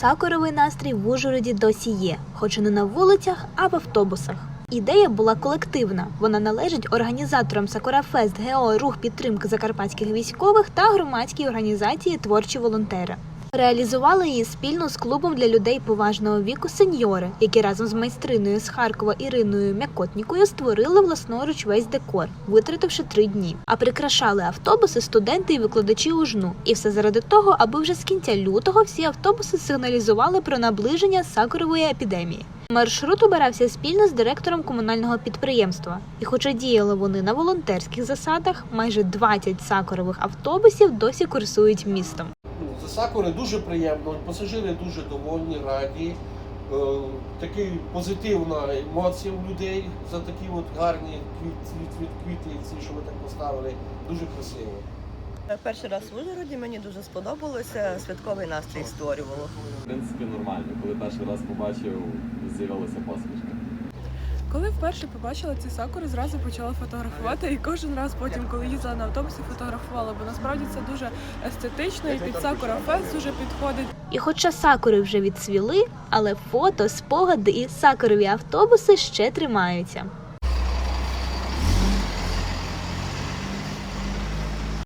сакуровий настрій в Ужгороді досі є, хоч і не на вулицях, а в автобусах. Ідея була колективна. Вона належить організаторам Сакурафест ГО Рух підтримки закарпатських військових та громадській організації Творчі волонтери. Реалізували її спільно з клубом для людей поважного віку сеньори, які разом з майстриною з Харкова Іриною Мякотнікою створили власноруч весь декор, витративши три дні. А прикрашали автобуси студенти і викладачі УЖНУ. І все заради того, аби вже з кінця лютого всі автобуси сигналізували про наближення сакурової епідемії. Маршрут обирався спільно з директором комунального підприємства. І хоча діяли вони на волонтерських засадах, майже 20 сакурових автобусів досі курсують містом. Сакури дуже приємно, пасажири дуже довольні, раді. Е, Такий позитивна емоція у людей за такі от гарні квіт, квіт, квіти, ці, що ви так поставили. Дуже красиво. Перший раз в Ужгороді мені дуже сподобалося, святковий настрій створювало. В принципі, нормально. Коли перший раз побачив, з'явилася посмішка. Коли вперше побачила ці сакури, зразу почала фотографувати і кожен раз потім, коли їздила на автобусі, фотографувала, бо насправді це дуже естетично і під сакура фест дуже підходить. І хоча сакури вже відцвіли, але фото, спогади і сакурові автобуси ще тримаються.